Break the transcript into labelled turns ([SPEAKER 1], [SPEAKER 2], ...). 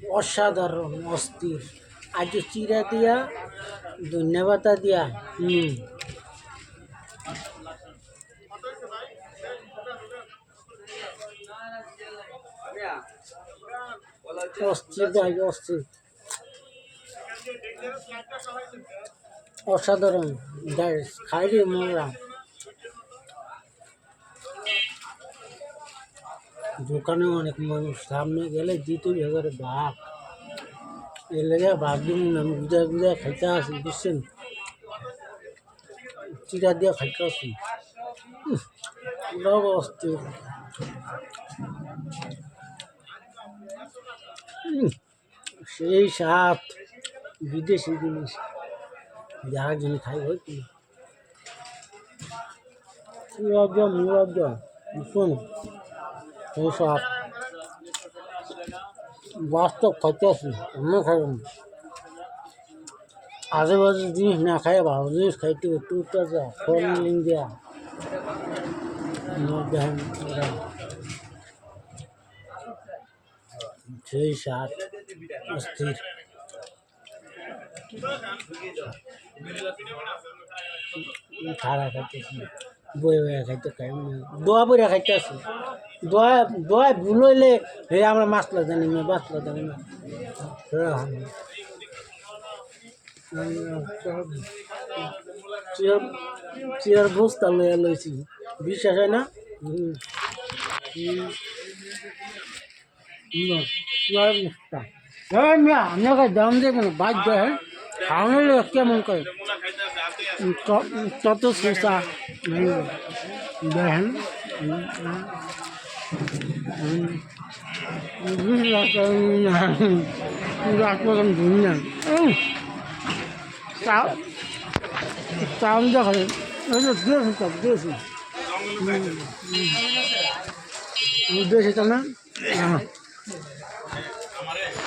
[SPEAKER 1] অসাধারণ অস্থির। আজ চিরা দিয়া ধন্যবাদ দিয়া। হুম অসাধারণ খাই মোরা দোকানে অনেক মানুষ, সামনে গেলে দিতেই হবে ভাগ এর লেগে দিন আমি গুজা গুজা খাইতে আসি, বুঝছেন? চিরা দিয়ে খাইতে আসি। পুরো অস্থির সেই স্বাদ, বিদেশি জিনিস। যারা জিনিস খাই হয়েছি মুরাজ্য মুরাজ্য সেই স্বাদ বাস্তব খাইতে আসি আমরা খাইলাম আশেপাশে জিনিস না খাই ভালো জিনিস খাইতে একটু যা ফল দেওয়া দেখেন সেই স্বাদ অস্থির খাড়া খাইতেছি বই বয়ে খাইতে খাই দোয়া বইরা খাইতে আছি দোয়া দোয়া ভুল হইলে আমরা মাছলা জানি না বাছলা জানি না। চেয়ার বস্তা লইয়া লইছি। বিশ্বাস হয় না? হুম। হুম। না, চেয়ার বস্তা। এই মিয়া আপনাকে দাম দেবেন বাধ্য হ্যাঁ? খাওয়ানো কেমন করে সুসা দেখেন রাখবেন ঘুম না চাউল দেখেন দেশি তো দেশি দেশি তো না হ্যাঁ